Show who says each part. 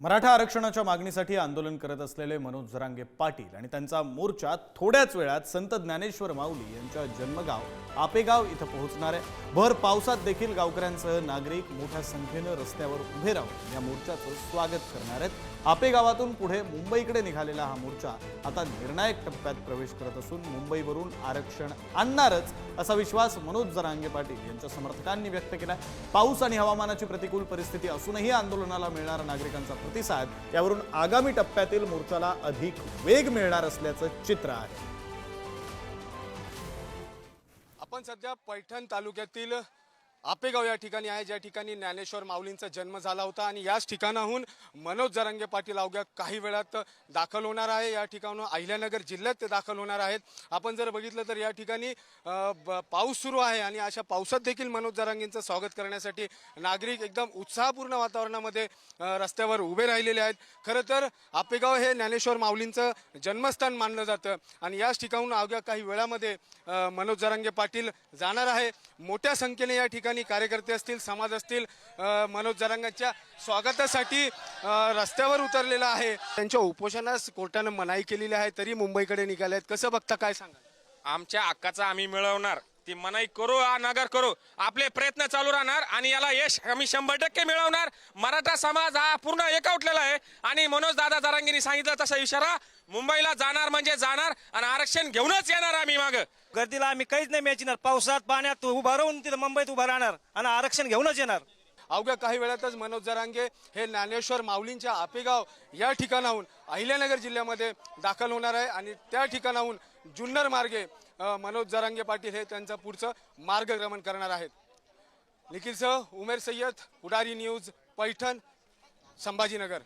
Speaker 1: मराठा आरक्षणाच्या मागणीसाठी आंदोलन करत असलेले मनोज जरांगे पाटील आणि त्यांचा मोर्चा थोड्याच वेळात संत ज्ञानेश्वर माऊली यांच्या जन्मगाव आपेगाव इथं पोहोचणार आहे. भर पावसात देखील गावकऱ्यांसह नागरिक मोठ्या संख्येनं रस्त्यावर उभे राहून या मोर्चाचं स्वागत करणार आहेत. आपेगावातून पुढे मुंबईकडे निघालेला हा मोर्चा आता निर्णायक टप्प्यात प्रवेश करत असून मुंबईवरून आरक्षण आणणारच असा विश्वास मनोज जरांगे पाटील यांच्या समर्थकांनी व्यक्त केला पाऊस आणि हवामानाची प्रतिकूल परिस्थिती असूनही आंदोलनाला मिळणारा नागरिकांचा प्रतिसाद यावरून आगामी टप्प्यातील मोर्चाला अधिक वेग मिळणार असल्याचं चित्र आहे.
Speaker 2: आपण सध्या पैठण तालुक्यातील आपेगाव या ठिकाणी आहे. ज्या ठिकाणी ज्ञानेश्वर माऊलींचा जन्म झाला होता आणि याच ठिकाणाहून मनोज जरांगे पाटील अवघ्या काही वेळात दाखल होणार आहे. या ठिकाणून अहिल्यानगर जिल्ह्यात ते दाखल होणार आहेत. आपण जर बघितलं तर या ठिकाणी पाऊस सुरू आहे आणि अशा पावसात देखील मनोज जरांगेंचं स्वागत करण्यासाठी नागरिक एकदम उत्साहपूर्ण वातावरणामध्ये रस्त्यावर उभे राहिलेले आहेत. खरं तर आपेगाव हे ज्ञानेश्वर माऊलींचं जन्मस्थान मानलं जातं आणि याच ठिकाणून अवघ्या काही वेळामध्ये मनोज जरांगे पाटील जाणार आहे. मोठ्या संख्येने या ठिकाणी कार्यकर्ते असतील समाज असतील मनोज जरांगांच्या स्वागतासाठी रस्त्यावर उतरलेला आहे. त्यांच्या उपोषणास कोर्टानं मनाई केलेली आहे तरी मुंबईकडे निघाले आहेत कसं बघता काय सांगा
Speaker 3: आमच्या हक्काचा आम्ही मिळवणार. ती मनाई करू आ नगर करू. आपले प्रयत्न चालू राहणार आणि याला यश आम्ही शंभर टक्के मिळवणार. मराठा समाज हा पूर्ण एकवटलेला आहे. आणि मनोज दादा जरांगींनी सांगितलं तसा इशारा मुंबईला जाणार म्हणजे जाणार आणि आरक्षण घेऊनच येणार आम्ही माग.
Speaker 4: गर्दीला आम्ही काहीच नाही मिळणार. पावसात पाण्यात उभा राहून तिथं मुंबईत उभा राहणार आणि आरक्षण घेऊनच येणार.
Speaker 2: अवघ्या काही वेळातच मनोज जरांगे हे ज्ञानेश्वर माऊलींच्या आपेगाव या ठिकाणाहून अहिल्यानगर जिल्ह्यामध्ये दाखल होणार आहे. आणि त्या ठिकाणाहून जुन्नर मार्गे मनोज जारांगे पाटील हे त्यांचं पुढचं मार्गक्रमण करणार आहेत. निखिल सह उमेर सय्यद पुढारी न्यूज पैठण संभाजीनगर.